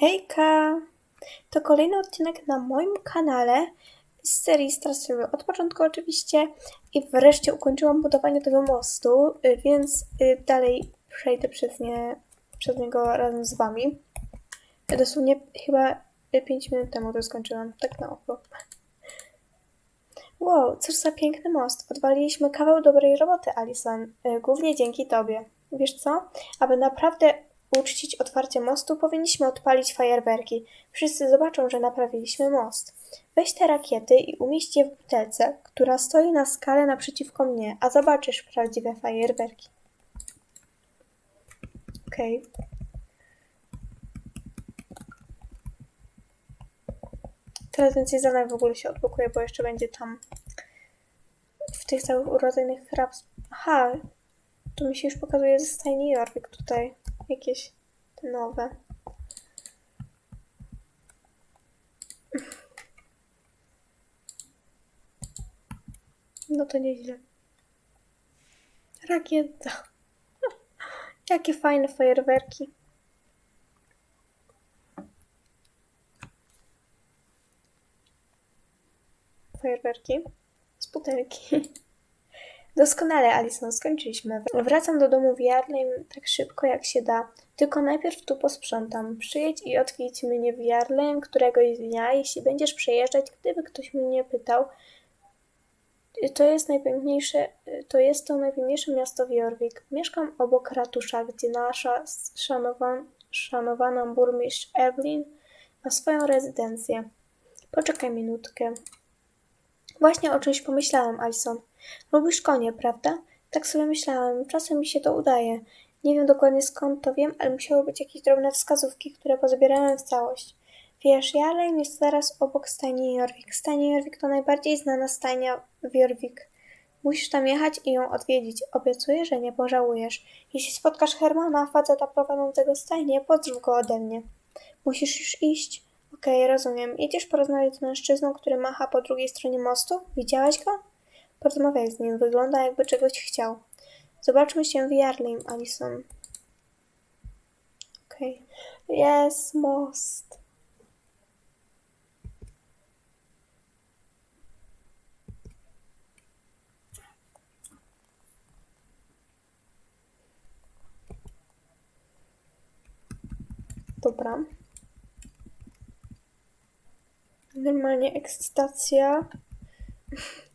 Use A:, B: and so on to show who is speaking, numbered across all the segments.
A: Hejka! To kolejny odcinek na moim kanale z serii Straszyły. Od początku oczywiście i wreszcie ukończyłam budowanie tego mostu, y, więc y, dalej przejdę przez, nie, przez niego razem z wami. Dosłownie chyba 5 minut temu to skończyłam, tak na oko. Wow, cóż za piękny most. Odwaliliśmy kawał dobrej roboty, Alison. Y, Głównie dzięki tobie. Wiesz co? Aby naprawdę uczcić otwarcie mostu, powinniśmy odpalić fajerwerki. Wszyscy zobaczą, że naprawiliśmy most. Weź te rakiety i umieść je w butelce, która stoi na skale naprzeciwko mnie, a zobaczysz prawdziwe fajerwerki. Okej. Teraz więcej zadań w ogóle się odblokuje, bo jeszcze będzie tam w tych całych urodzajnych hrabstw. Aha, tu mi się już pokazuje ze stajni tutaj. Jakieś nowe. No to nieźle. Rakieta. Jakie fajne fajerwerki. Fajerwerki z butelki. Doskonale, Alison, skończyliśmy. Wracam do domu w Jarlem tak szybko jak się da. Tylko najpierw tu posprzątam. Przyjedź i odwiedź mnie w Jarlem któregoś dnia, jeśli będziesz przejeżdżać, gdyby ktoś mnie pytał. To jest najpiękniejsze, to jest to najpiękniejsze miasto w Jorvik. Mieszkam obok ratusza, gdzie nasza szanowan, szanowana burmistrz Evelyn ma swoją rezydencję. Poczekaj minutkę. Właśnie o czymś pomyślałam, Alison. Lubisz konie, prawda? Tak sobie myślałam. Czasem mi się to udaje. Nie wiem dokładnie skąd to wiem, ale musiały być jakieś drobne wskazówki, które pozbierałem w całość. Wiesz, Jarlem jest zaraz obok stajni Jorvik. Stajnia Jorvik to najbardziej znana stajnia w Jorvik. Musisz tam jechać i ją odwiedzić. Obiecuję, że nie pożałujesz. Jeśli spotkasz Hermana, faceta prowadzącego stajnię, pozdrów go ode mnie. Musisz już iść. Okej, rozumiem. Jedziesz porozmawiać z mężczyzną, który macha po drugiej stronie mostu? Widziałaś go? Porozmawiaj z nim. Wygląda jakby czegoś chciał. Zobaczmy się w Jarlim, Alison. Okej. Jest most. Dobra. Normalnie ekscytacja.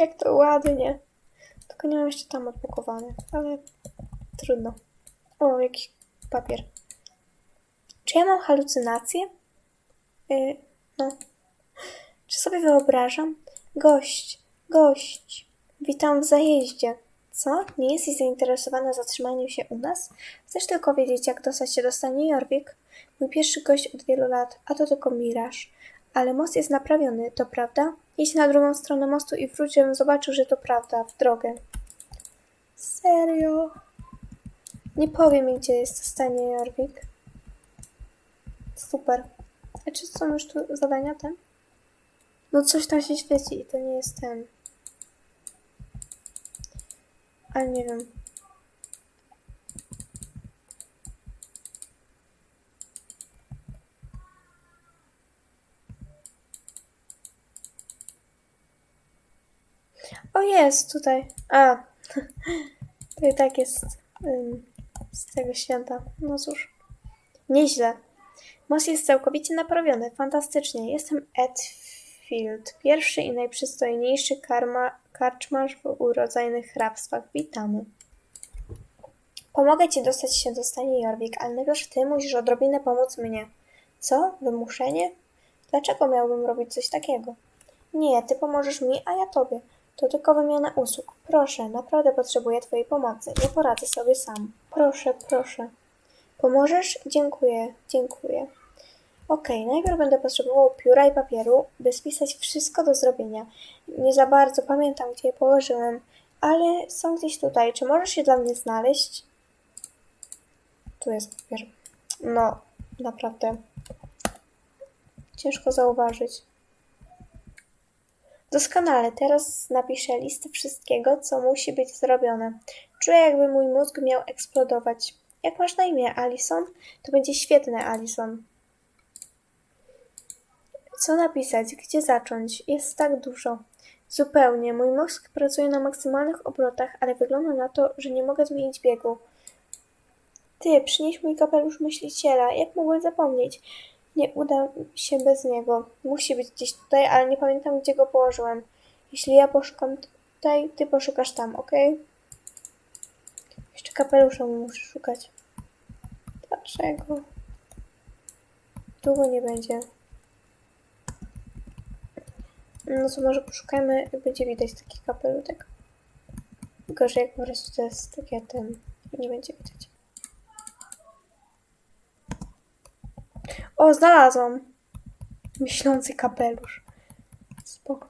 A: Jak to ładnie. Tylko nie mam jeszcze tam odblokowane, ale trudno. O, jakiś papier. Czy ja mam halucynacje? Yy, no. Czy sobie wyobrażam? Gość, gość. Witam w zajeździe. Co? Nie jesteś zainteresowana zatrzymaniem się u nas? Chcesz tylko wiedzieć, jak dostać się do Jorvik? Mój pierwszy gość od wielu lat, a to tylko miraż. Ale most jest naprawiony, to prawda? Idź na drugą stronę mostu i wróć, żebym zobaczył, że to prawda, w drogę. Serio? Nie powiem gdzie jest stanie Jorvik. Super. A czy są już tu zadania ten? No coś tam się świeci i to nie jest ten. Ale nie wiem. O, jest tutaj. A, to i tak jest ym, z tego święta. No cóż, nieźle. Most jest całkowicie naprawiony. Fantastycznie. Jestem Edfield, pierwszy i najprzystojniejszy karma, karczmarz w urodzajnych hrabstwach. Witamy. Pomogę ci dostać się do stanie Jorvik, ale najpierw ty musisz odrobinę pomóc mnie. Co? Wymuszenie? Dlaczego miałbym robić coś takiego? Nie, ty pomożesz mi, a ja tobie. To tylko wymiana usług. Proszę, naprawdę potrzebuję twojej pomocy. Nie poradzę sobie sam. Proszę, proszę. Pomożesz? Dziękuję, dziękuję. Okej, najpierw będę potrzebował pióra i papieru, by spisać wszystko do zrobienia. Nie za bardzo pamiętam, gdzie je położyłem, ale są gdzieś tutaj. Czy możesz je dla mnie znaleźć? Tu jest papier. No, naprawdę. Ciężko zauważyć. Doskonale, teraz napiszę listę wszystkiego, co musi być zrobione. Czuję, jakby mój mózg miał eksplodować. Jak masz na imię, Alison? To będzie świetne, Alison. Co napisać? Gdzie zacząć? Jest tak dużo. Zupełnie. Mój mózg pracuje na maksymalnych obrotach, ale wygląda na to, że nie mogę zmienić biegu. Ty, przynieś mój kapelusz myśliciela. Jak mogłem zapomnieć? Nie uda się bez niego. Musi być gdzieś tutaj, ale nie pamiętam, gdzie go położyłem. Jeśli ja poszukam tutaj, ty poszukasz tam, ok? Jeszcze kapelusza muszę szukać. Dlaczego? Długo nie będzie. No to może poszukajmy, jak będzie widać taki kapelutek. Że jak po prostu to jest takie ten, nie będzie widać. O, znalazłam! Myślący kapelusz. Spoko.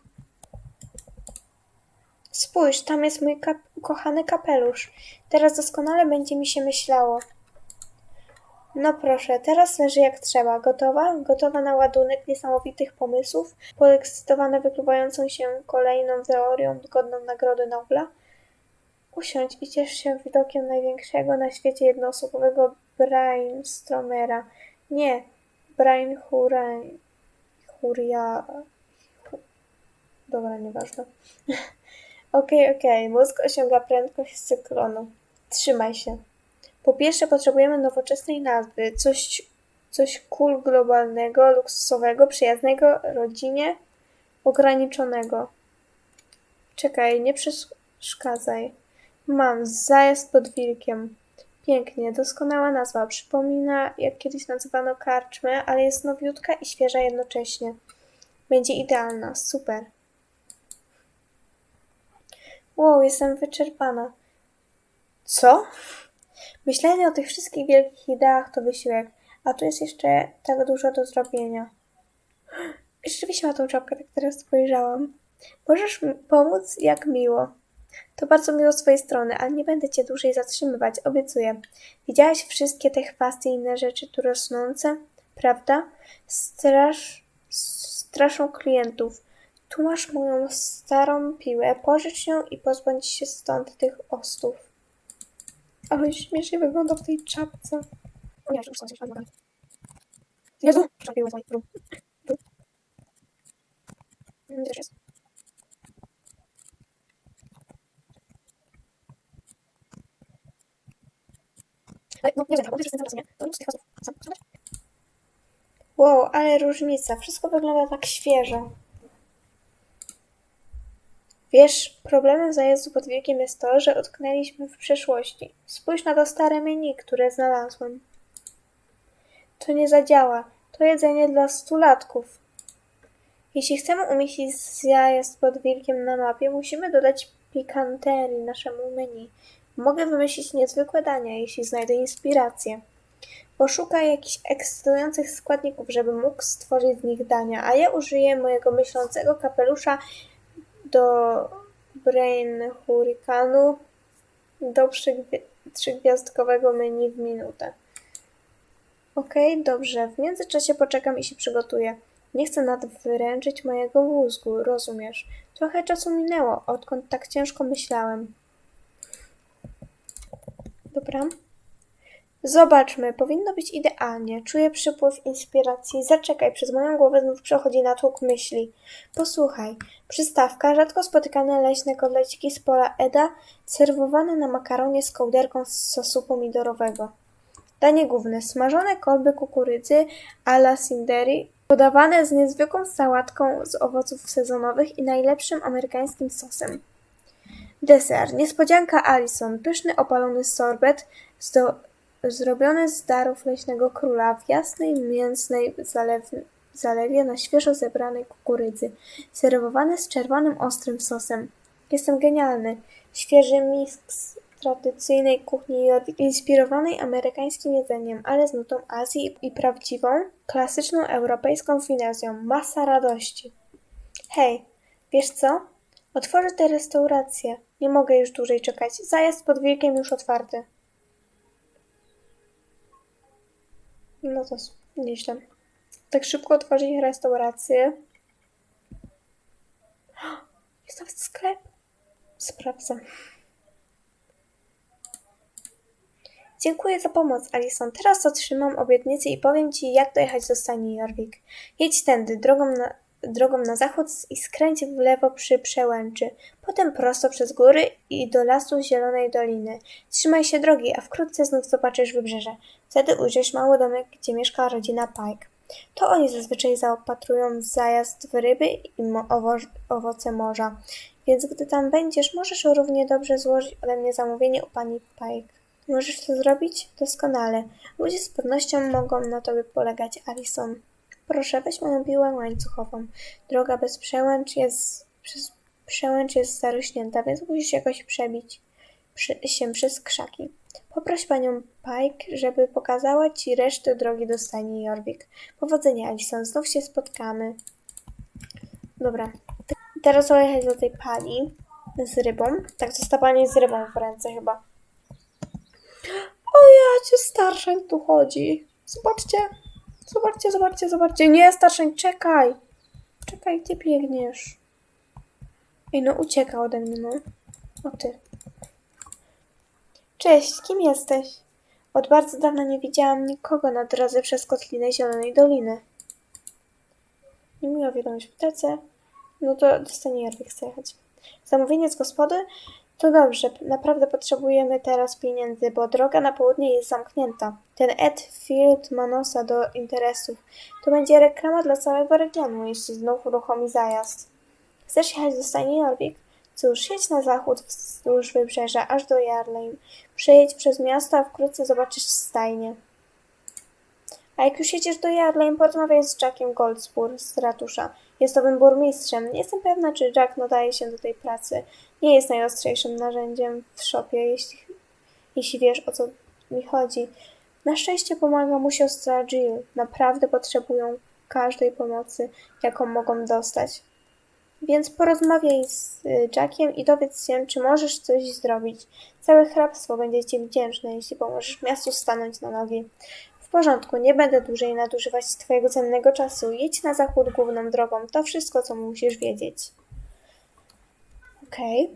A: Spójrz, tam jest mój kap ukochany kapelusz. Teraz doskonale będzie mi się myślało. No proszę, teraz leży jak trzeba. Gotowa? Gotowa na ładunek niesamowitych pomysłów? Podekscytowana wykluwającą się kolejną teorią godną Nagrody Nobla? Usiądź i ciesz się widokiem największego na świecie jednoosobowego brainstormera. Nie, Brain Hurain... Huria... Hu- Dobra, nieważne. Okej, okej. Mózg osiąga prędkość cyklonu. Trzymaj się. Po pierwsze potrzebujemy nowoczesnej nazwy. Coś, coś cool globalnego, luksusowego, przyjaznego rodzinie, ograniczonego. Czekaj, nie przeszkadzaj. Mam zajazd pod wilkiem. Pięknie, doskonała nazwa. Przypomina, jak kiedyś nazywano karczmę, ale jest nowiutka i świeża jednocześnie. Będzie idealna, super. Wow, jestem wyczerpana. Co? Myślenie o tych wszystkich wielkich ideach to wysiłek, a tu jest jeszcze tak dużo do zrobienia. Rzeczywiście ma tą czapkę, tak teraz spojrzałam. Możesz pomóc? Jak miło. To bardzo miło z twojej strony, ale nie będę cię dłużej zatrzymywać, obiecuję. Widziałaś wszystkie te chwasty i inne rzeczy tu rosnące, prawda? Strasz, straszą klientów. Tu masz moją starą piłę, pożycz ją i pozbądź się stąd tych ostów. Ale śmiesznie wygląda w tej czapce. Nie, przepraszam, coś mogę. Jezu, przepiłem Też jest. No, nie wiem, nie? Wow, ale różnica. Wszystko wygląda tak świeżo. Wiesz, problemem zajazdu pod wiekiem jest to, że utknęliśmy w przeszłości. Spójrz na to stare menu, które znalazłem. To nie zadziała. To jedzenie dla stulatków. Jeśli chcemy umieścić zjazd pod wilkiem na mapie, musimy dodać pikanterii naszemu menu. Mogę wymyślić niezwykłe dania, jeśli znajdę inspirację. Poszukaj jakichś ekscytujących składników, żeby mógł stworzyć z nich dania, a ja użyję mojego myślącego kapelusza do Brain Hurricanu do przygwi- trzygwiazdkowego menu w minutę. Okej, dobrze. W międzyczasie poczekam i się przygotuję. Nie chcę nadwyręczyć mojego mózgu, rozumiesz? Trochę czasu minęło, odkąd tak ciężko myślałem. Dobra. Zobaczmy, powinno być idealnie. Czuję przypływ inspiracji. Zaczekaj, przez moją głowę znów przechodzi natłok myśli. Posłuchaj. Przystawka, rzadko spotykane leśne kotleciki z pola Eda, serwowane na makaronie z kołderką z sosu pomidorowego. Danie główne. Smażone kolby kukurydzy a la Sinderi, podawane z niezwykłą sałatką z owoców sezonowych i najlepszym amerykańskim sosem. Deser. Niespodzianka Alison. Pyszny opalony sorbet zdo- zrobiony z darów leśnego króla w jasnej, mięsnej zalew- zalewie na świeżo zebranej kukurydzy, serwowany z czerwonym, ostrym sosem. Jestem genialny. Świeży miks tradycyjnej kuchni jorwik, inspirowanej amerykańskim jedzeniem, ale z nutą Azji i prawdziwą, klasyczną europejską finezją. Masa radości. Hej, wiesz co? Otworzę tę restaurację. Nie mogę już dłużej czekać. Zajazd pod wilkiem już otwarty. No to nieźle. Tak szybko otworzyć restaurację. Jest nawet sklep. Sprawdzam. Dziękuję za pomoc, Alison. Teraz otrzymam obietnicę i powiem ci, jak dojechać do stani Jorvik. Jedź tędy, drogą na, drogą na zachód i skręć w lewo przy przełęczy. Potem prosto przez góry i do lasu Zielonej Doliny. Trzymaj się drogi, a wkrótce znów zobaczysz wybrzeże. Wtedy ujrzysz mały domek, gdzie mieszka rodzina Pike. To oni zazwyczaj zaopatrują zajazd w ryby i owo- owoce morza. Więc gdy tam będziesz, możesz równie dobrze złożyć ode mnie zamówienie u pani Pike. Możesz to zrobić? Doskonale. Ludzie z pewnością mogą na tobie polegać, Alison. Proszę, weź moją piłę łańcuchową. Droga bez przełęcz jest, przez, przełęcz jest zarośnięta, więc musisz jakoś przebić przy, się przez krzaki. Poproś panią Pike, żeby pokazała ci resztę drogi do stajni Jorvik. Powodzenia, Alison. Znów się spotkamy. Dobra. Te- Teraz pojechać do tej pani z rybą. Tak, to pani z rybą w ręce chyba. O ja cię starszań tu chodzi. Zobaczcie. Zobaczcie, zobaczcie, zobaczcie. Nie, starszań, czekaj. Czekaj, gdzie biegniesz? Ej, no ucieka ode mnie, no. O ty. Cześć, kim jesteś? Od bardzo dawna nie widziałam nikogo na drodze przez kotlinę Zielonej Doliny. Niemiła wiadomość w aptece. No to dostanie Jarwik chce jechać. Zamówienie z gospody? To dobrze, naprawdę potrzebujemy teraz pieniędzy, bo droga na południe jest zamknięta. Ten Ed Field ma nosa do interesów. To będzie reklama dla całego regionu, jeśli znów uruchomi zajazd. Chcesz jechać do stajni Jorvik? Cóż, jedź na zachód wzdłuż wybrzeża, aż do Jarlejm. Przejedź przez miasto, a wkrótce zobaczysz stajnię. A jak już jedziesz do Jarlejm, porozmawiaj z Jackiem Goldspur z ratusza. Jest burmistrzem. Nie jestem pewna, czy Jack nadaje się do tej pracy. Nie jest najostrzejszym narzędziem w szopie, jeśli, jeśli wiesz, o co mi chodzi. Na szczęście pomaga mu siostra Jill. Naprawdę potrzebują każdej pomocy, jaką mogą dostać. Więc porozmawiaj z y, Jackiem i dowiedz się, czy możesz coś zrobić. Całe hrabstwo będzie ci wdzięczne, jeśli pomożesz miastu stanąć na nogi. W porządku, nie będę dłużej nadużywać twojego cennego czasu. Jedź na zachód główną drogą. To wszystko, co musisz wiedzieć. Okej.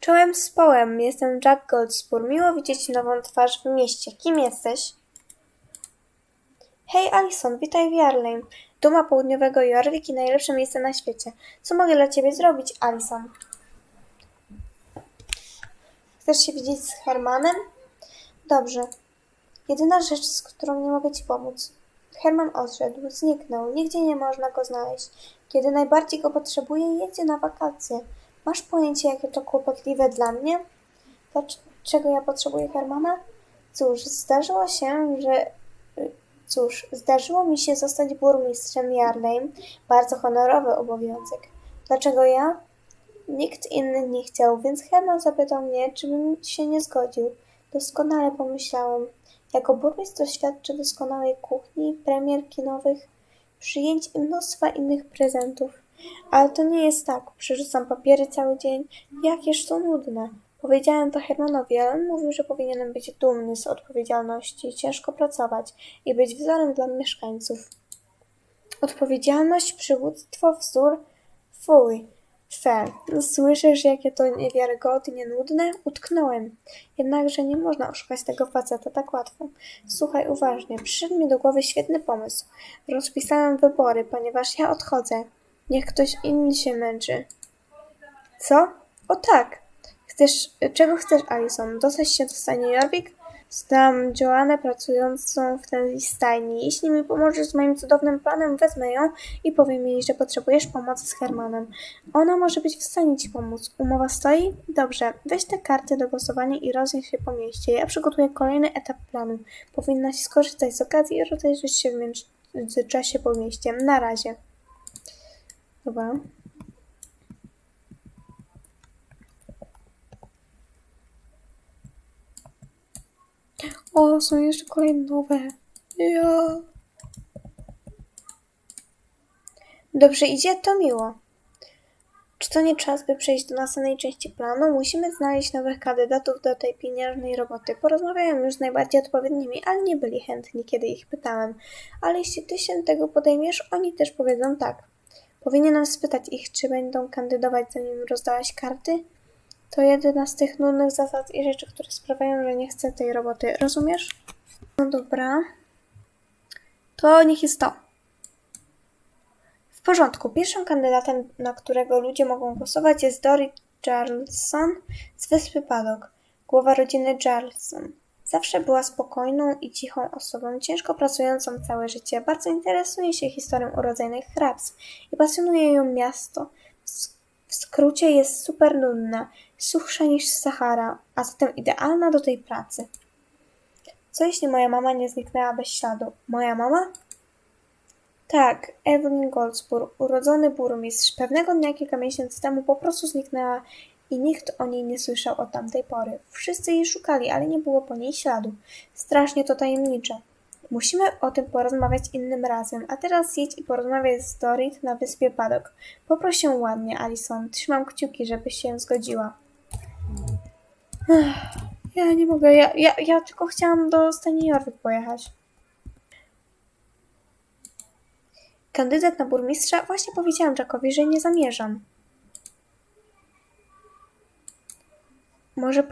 A: Czołem z połem. Jestem Jack Goldspur. Miło widzieć nową twarz w mieście. Kim jesteś? Hej, Alison, witaj w Jarlem. Duma południowego Jorvik i najlepsze miejsce na świecie. Co mogę dla ciebie zrobić, Alison? Chcesz się widzieć z Hermanem? Dobrze. Jedyna rzecz, z którą nie mogę ci pomóc. Herman odszedł, zniknął, nigdzie nie można go znaleźć. Kiedy najbardziej go potrzebuję, jedzie na wakacje. Masz pojęcie, jakie to kłopotliwe dla mnie? Dlaczego ja potrzebuję Hermana? Cóż, zdarzyło się, że Cóż, zdarzyło mi się zostać burmistrzem Jarlem, bardzo honorowy obowiązek. Dlaczego ja? Nikt inny nie chciał, więc Herman zapytał mnie, czy bym się nie zgodził. Doskonale pomyślałem. Jako burmistrz doświadczy doskonałej kuchni, premier kinowych, przyjęć i mnóstwa innych prezentów. Ale to nie jest tak. Przerzucam papiery cały dzień. Jakież to nudne. Powiedziałem to Hermanowi, ale on mówił, że powinienem być dumny z odpowiedzialności, ciężko pracować i być wzorem dla mieszkańców. Odpowiedzialność, przywództwo, wzór, fuj. Fe, słyszysz, jakie to niewiarygodnie nudne? Utknąłem. Jednakże nie można oszukać tego faceta tak łatwo. Słuchaj uważnie, przyszedł mi do głowy świetny pomysł. Rozpisałem wybory, ponieważ ja odchodzę. Niech ktoś inny się męczy. Co? O tak! Chcesz, czego chcesz, Alison? Dostać się do stajni Jorvik? Znam Joannę pracującą w tej stajni. Jeśli mi pomożesz z moim cudownym planem, wezmę ją i powiem jej, że potrzebujesz pomocy z Hermanem. Ona może być w stanie ci pomóc. Umowa stoi? Dobrze. Weź te karty do głosowania i roznieś się po mieście. Ja przygotuję kolejny etap planu. Powinnaś skorzystać z okazji i rozejrzeć się w międzyczasie po mieście. Na razie. Dobra. O, są jeszcze kolejne nowe. Ja. Dobrze idzie, to miło. Czy to nie czas, by przejść do następnej części planu? Musimy znaleźć nowych kandydatów do tej pieniężnej roboty. Porozmawiałem już z najbardziej odpowiednimi, ale nie byli chętni, kiedy ich pytałem. Ale jeśli ty się tego podejmiesz, oni też powiedzą tak. Powinienem spytać ich, czy będą kandydować, zanim rozdałaś karty? To jedyna z tych nudnych zasad i rzeczy, które sprawiają, że nie chcę tej roboty. Rozumiesz? No dobra. To niech jest to. W porządku. Pierwszym kandydatem, na którego ludzie mogą głosować jest Dorit Charleston z wyspy Paddock, głowa rodziny Charleston. Zawsze była spokojną i cichą osobą, ciężko pracującą całe życie. Bardzo interesuje się historią urodzonych hrabs i pasjonuje ją miasto. Skrócie jest super nudna, suchsza niż Sahara, a zatem idealna do tej pracy. Co jeśli moja mama nie zniknęła bez śladu? Moja mama? Tak, Evelyn Goldsbór, urodzony burmistrz, pewnego dnia kilka miesięcy temu po prostu zniknęła i nikt o niej nie słyszał od tamtej pory. Wszyscy jej szukali, ale nie było po niej śladu. Strasznie to tajemnicze. Musimy o tym porozmawiać innym razem, a teraz jedź i porozmawiaj z Dorit na wyspie Paddock. Poproś ją ładnie, Alison. Trzymam kciuki, żebyś się zgodziła. Ech, ja nie mogę, ja, ja, ja tylko chciałam do Staniorwy pojechać. Kandydat na burmistrza właśnie powiedziałam Jackowi, że nie zamierzam. Może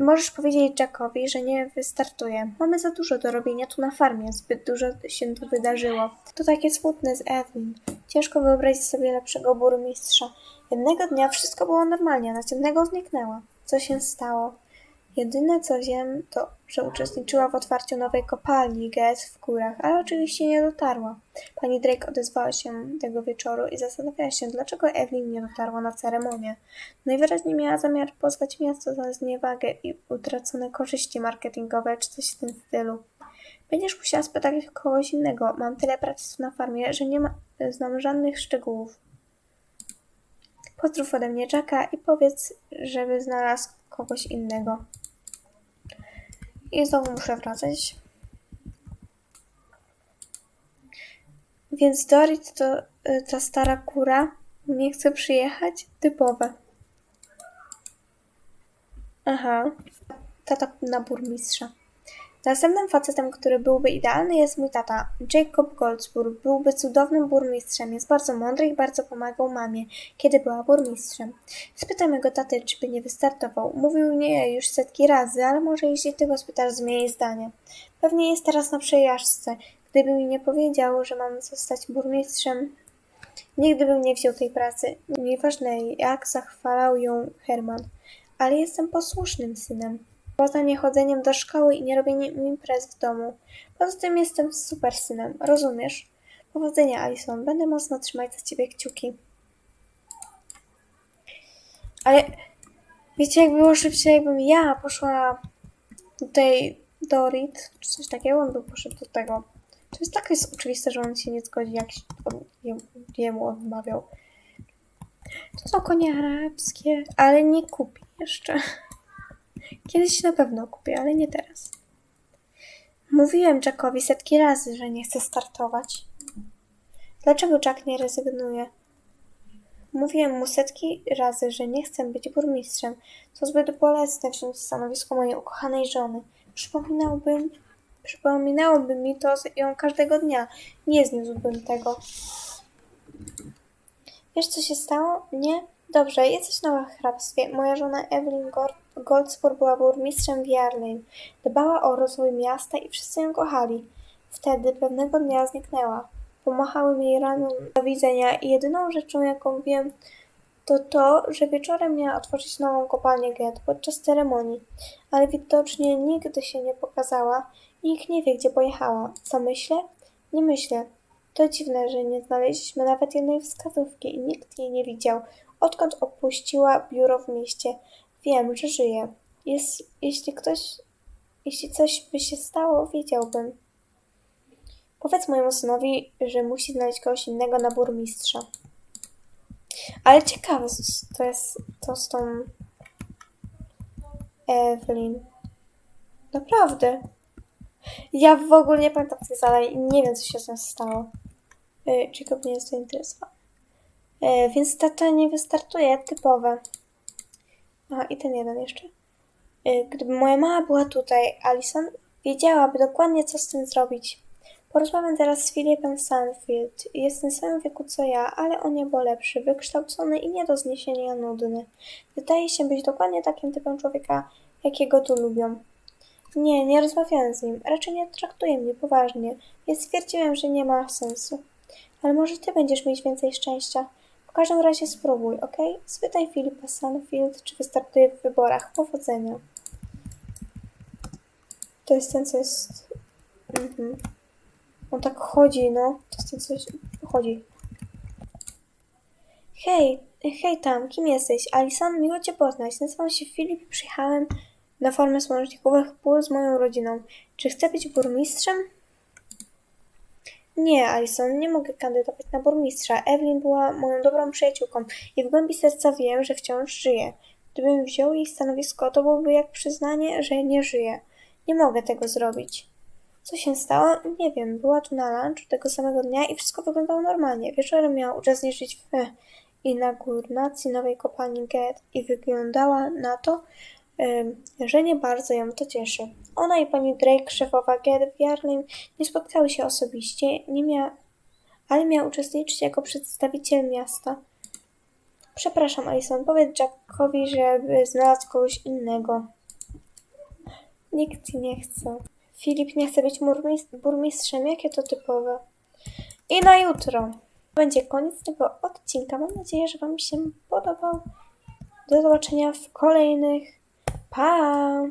A: możesz powiedzieć Jackowi, że nie wystartuję. Mamy za dużo do robienia tu na farmie, zbyt dużo się tu wydarzyło. To takie smutne z Evelyn. Ciężko wyobrazić sobie lepszego burmistrza. Jednego dnia wszystko było normalnie, a następnego zniknęła. Co się stało? Jedyne co wiem, to, że uczestniczyła w otwarciu nowej kopalni GS w górach, ale oczywiście nie dotarła. Pani Drake odezwała się tego wieczoru i zastanawiała się, dlaczego Evelyn nie dotarła na ceremonię. Najwyraźniej miała zamiar pozwać miasto za zniewagę i utracone korzyści marketingowe czy coś w tym stylu. Będziesz musiała spytać kogoś innego. Mam tyle pracy na farmie, że nie ma, znam żadnych szczegółów. Pozdrów ode mnie Jacka i powiedz, żeby znalazł kogoś innego. I znowu muszę wracać. Więc Dorit to y, ta stara kura nie chce przyjechać? Typowe. Aha. Tata na burmistrza. Następnym facetem, który byłby idealny jest mój tata, Jacob Goldsbór. Byłby cudownym burmistrzem. Jest bardzo mądry i bardzo pomagał mamie, kiedy była burmistrzem. Spytam jego taty, czy by nie wystartował. Mówił nie już setki razy, ale może jeśli ty go spytasz, zmieni zdanie. Pewnie jest teraz na przejażdżce. Gdyby mi nie powiedział, że mam zostać burmistrzem, nigdy bym nie wziął tej pracy. Nieważne jak zachwalał ją Herman, ale jestem posłusznym synem. Poza niechodzeniem do szkoły i nierobieniem imprez w domu. Poza tym jestem super synem, rozumiesz? Powodzenia, Alison. Będę mocno trzymać za ciebie kciuki. Ale wiecie, jak było szybciej, jakbym ja poszła do tej Dorit, czy coś takiego, on by poszedł do tego. To jest tak jest oczywiste, że on się nie zgodzi, jak się on, jemu odmawiał. To są konie arabskie, ale nie kupi jeszcze. Kiedyś na pewno kupię, ale nie teraz. Mówiłem Jackowi setki razy, że nie chcę startować. Dlaczego Jack nie rezygnuje? Mówiłem mu setki razy, że nie chcę być burmistrzem. To zbyt bolesne wziąć stanowisko mojej ukochanej żony. Przypominałbym, przypominałoby mi to ją każdego dnia. Nie zniósłbym tego. Wiesz, co się stało? Nie? Dobrze, jesteś na hrabstwie. Moja żona Evelyn Gor- Goldspur była burmistrzem w Jarlin. Dbała o rozwój miasta i wszyscy ją kochali. Wtedy pewnego dnia zniknęła. Pomachałem jej rano do widzenia i jedyną rzeczą, jaką wiem, to to, że wieczorem miała otworzyć nową kopalnię Get podczas ceremonii, ale widocznie nigdy się nie pokazała i nikt nie wie, gdzie pojechała. Co myślę? Nie myślę. To dziwne, że nie znaleźliśmy nawet jednej wskazówki i nikt jej nie widział, odkąd opuściła biuro w mieście. Wiem, że żyje. Jest, jeśli ktoś, jeśli coś by się stało, wiedziałbym. Powiedz mojemu synowi, że musi znaleźć kogoś innego na burmistrza. Ale ciekawe to jest to z tą Evelyn. Naprawdę. Ja w ogóle nie pamiętam tych zadań i nie wiem, co się z tym stało. Jacob nie jest zainteresowany. E, więc tata nie wystartuje, typowe. Aha, i ten jeden jeszcze. E, Gdyby moja mama była tutaj, Alison, wiedziałaby dokładnie, co z tym zrobić. Porozmawiam teraz z Filipem Sanfield. Jest w tym samym wieku co ja, ale o niebo lepszy, wykształcony i nie do zniesienia nudny. Wydaje się być dokładnie takim typem człowieka, jakiego tu lubią. Nie, nie rozmawiałem z nim. Raczej nie traktuje mnie poważnie. Ja stwierdziłem, że nie ma sensu. Ale może ty będziesz mieć więcej szczęścia. W każdym razie spróbuj, ok? Spytaj Filipa Sanfield, czy wystartuje w wyborach. Powodzenia. To jest ten, co jest... Mhm. On tak chodzi, no. To jest ten, co jest... chodzi. Hej, hej tam, kim jesteś? Alison, miło cię poznać. Nazywam się Filip i przyjechałem na formę słonecznikowych pól z moją rodziną. Czy chcę być burmistrzem? Nie, Alison, nie mogę kandydować na burmistrza. Evelyn była moją dobrą przyjaciółką i w głębi serca wiem, że wciąż żyje. Gdybym wziął jej stanowisko, to byłoby jak przyznanie, że nie żyje. Nie mogę tego zrobić. Co się stało? Nie wiem. Była tu na lunch tego samego dnia i wszystko wyglądało normalnie. Wieczorem miała uczestniczyć w inauguracji nowej kopalni Get i wyglądała na to, że nie bardzo ją to cieszy. Ona i pani Drake, szefowa Jarlem, nie spotkały się osobiście, nie mia... ale miała uczestniczyć jako przedstawiciel miasta. Przepraszam, Alison, powiedz Jackowi, żeby znalazł kogoś innego. Nikt ci nie chce. Filip nie chce być burmis- burmistrzem, jakie to typowe. I na jutro będzie koniec tego odcinka. Mam nadzieję, że Wam się podobał. Do zobaczenia w kolejnych. Pa!